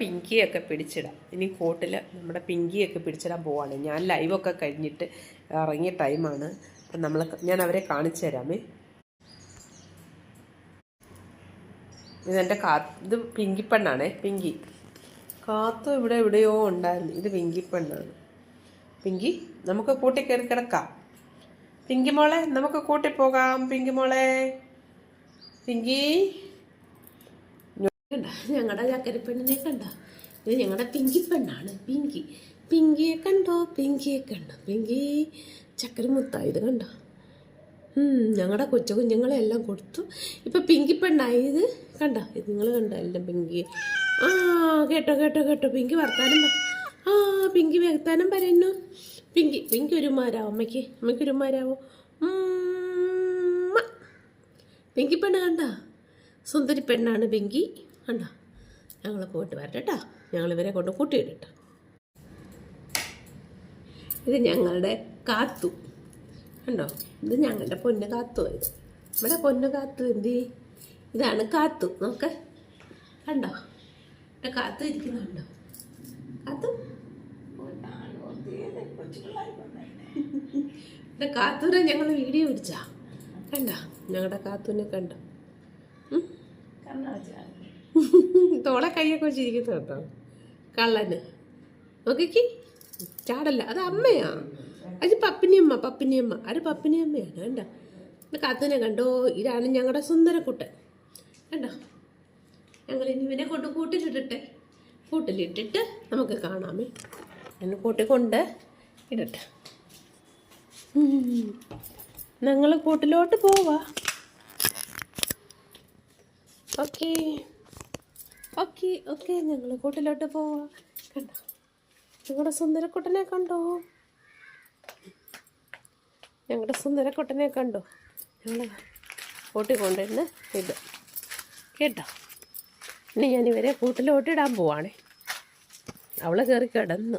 പിങ്കിയൊക്കെ പിടിച്ചിടാം. ഇനി കോട്ടിൽ നമ്മുടെ പിങ്കിയൊക്കെ പിടിച്ചിടാൻ പോവാണ്. ഞാൻ ലൈവൊക്കെ കഴിഞ്ഞിട്ട് ഇറങ്ങിയ ടൈമാണ് അപ്പം നമ്മൾ ഞാൻ അവരെ കാണിച്ചു തരാമേ ഇതെന്റെ കാ ഇത് പിങ്കിപ്പെണ്ണാണേ പിങ്കി. കാത്തു ഇവിടെ എവിടെയോ ഉണ്ടായിരുന്നു. ഇത് പിങ്കിപ്പെണ്ണാണ് പിങ്കി നമുക്ക് കൂട്ടി കയറി കിടക്കാം. പിങ്കി മോളെ നമുക്ക് കൂട്ടി പോകാം. പിങ്കി പിങ്കി. കണ്ട? ഞങ്ങളുടെ ചക്കരപ്പെണ്ണിനെ കണ്ട? ഇത് ഞങ്ങളുടെ പിങ്കി പെണ്ണാണ്. പിങ്കി. പിങ്കിയെ കണ്ടോ? പിങ്കിയെ കണ്ടോ? പിങ്കി ചക്കര മുത്തായത് കണ്ടോ ഞങ്ങളുടെ കൊച്ചു കുഞ്ഞുങ്ങളെ എല്ലാം കൊടുത്തു. ഇപ്പം പിങ്കി പെണ്ണായത് കണ്ട? ഇത് നിങ്ങൾ കണ്ടോ? എല്ലാം പിങ്കി. ആ കേട്ടോ കേട്ടോ കേട്ടോ. പിങ്കി വർത്താനം ആ പിങ്കി വർത്താനം പറയുന്നു. പിങ്കി പിങ്കി ഒരു മാരാവോ അമ്മയ്ക്ക് അമ്മയ്ക്ക് ഒരു മാരാവോ ഉമ്മ. പിങ്കി പെണ്ണ് കണ്ട? സുന്ദരി പെണ്ണാണ് പിങ്കി. കണ്ട? ഞങ്ങൾ പോയിട്ട് വരട്ടെ കേട്ടോ. ഞങ്ങൾ ഇവരെ കൊണ്ട് കൂട്ടിയിടട്ടോ ഇത് ഞങ്ങളുടെ കാത്തു. കണ്ടോ? ഇത് ഞങ്ങളുടെ പൊന്ന് കാത്തു ഇത്. ഇവിടെ പൊന്ന് കാത്തു എന്തി? ഇതാണ് കാത്തു. നോക്ക്. കണ്ടോ? ഇവിടെ കാത്തു ഇരിക്കുന്നുണ്ടോ? കാത്തു? ഇവിടെ കാത്തൂരെ ഞങ്ങൾ വീഡിയോ പിടിച്ചാ. കണ്ടോ? ഞങ്ങളുടെ കാത്തൂനെ കണ്ടോ? ഉം? തോളെ കൈയൊക്കെ വെച്ചിരിക്കുന്നു കേട്ടോ. കള്ളന്. നോക്കിക്ക്. ചാടല്ല. അത് അമ്മയാ. അത് പപ്പിനിയമ്മ പപ്പിനിയമ്മ. അത് പപ്പിനിയമ്മയാണ് വേണ്ട എന്റെ കാത്തൂനെ കണ്ടോ? ഇതാണ് ഞങ്ങളുടെ സുന്ദരക്കുട്ടൻ. കണ്ടോ? ഞങ്ങൾ ഇനി ഇവനെ കൊണ്ട് കൂട്ടിലിട്ടിട്ടെ. കൂട്ടിലിട്ടിട്ട് നമുക്ക് കാണാമേ. എന്നെ കൂട്ടിക്കൊണ്ട് ഇടട്ടെ. ഞങ്ങൾ കൂട്ടിലോട്ട് പോവാ. ഓക്കെ. ഓക്കെ ഓക്കെ ഞങ്ങൾ കൂട്ടിലോട്ട് പോവാ. കണ്ടോ? ഞങ്ങളുടെ സുന്ദരക്കുട്ടനെ കണ്ടോ? ഞങ്ങളുടെ സുന്ദരക്കുട്ടനെ കണ്ടോ? ഞങ്ങൾ കൂട്ടി കൊണ്ടിരുന്ന് ഇത്. കേട്ടോ? ഇനി ഞാനിവരെ കൂട്ടിലോട്ടിടാൻ പോവാണേ. അവളെ കയറി കിടന്ന്.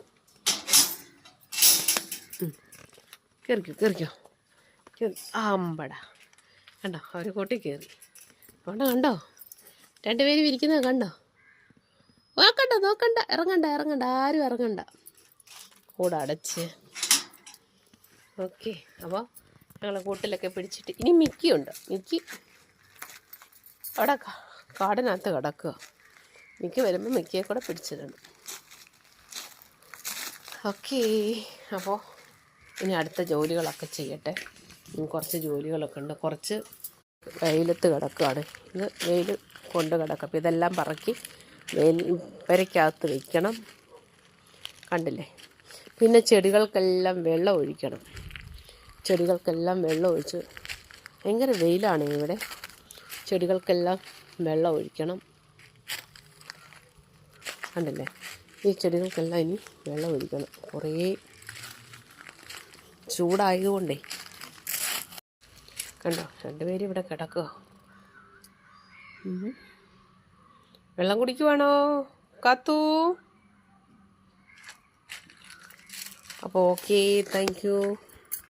കയറിക്കോ കയറിക്കോ കയറി ആമ്പട. കണ്ടോ? അവർ കൂട്ടി കയറി കണ്ടോ കണ്ടോ? രണ്ടുപേരും ഇരിക്കുന്നത് കണ്ടോ? നോക്കണ്ട നോക്കണ്ട. ഇറങ്ങണ്ട ഇറങ്ങണ്ട. ആരും ഇറങ്ങണ്ട. കൂടെ അടച്ച്. ഓക്കെ. അപ്പോൾ ഞങ്ങളെ കൂട്ടിലൊക്കെ പിടിച്ചിട്ട് ഇനി മിക്കിയുണ്ട്. മിക്കി അവിടെ കാടിനകത്ത് കിടക്കുക. മിക്കി വരുമ്പോൾ മിക്കിയെ കൂടെ പിടിച്ചിടണം. ഓക്കെ. അപ്പോൾ ഇനി അടുത്ത ജോലികളൊക്കെ ചെയ്യട്ടെ. കുറച്ച് ജോലികളൊക്കെ ഉണ്ട്. കുറച്ച് വെയിലത്ത് കിടക്കുകയാണ് ഇത് വെയിൽ കൊണ്ട് കിടക്കും. അപ്പോൾ ഇതെല്ലാം പറക്കി വെയിൽ പെരയ്ക്കകത്ത് വയ്ക്കണം കണ്ടില്ലേ? പിന്നെ ചെടികൾക്കെല്ലാം വെള്ളം ഒഴിക്കണം. ചെടികൾക്കെല്ലാം വെള്ളം ഒഴിച്ച് ഭയങ്കര വെയിലാണ് ഇവിടെ. ചെടികൾക്കെല്ലാം വെള്ളം ഒഴിക്കണം. കണ്ടില്ലേ? ഈ ചെടികൾക്കെല്ലാം ഇനി വെള്ളം ഒഴിക്കണം. കുറേ ചൂടായതുകൊണ്ടേ. കണ്ടോ? രണ്ടുപേരും ഇവിടെ കിടക്കുക. വെള്ളം കുടിക്കുവാണോ? കാത്തു. അപ്പോൾ ഓക്കെ താങ്ക് യു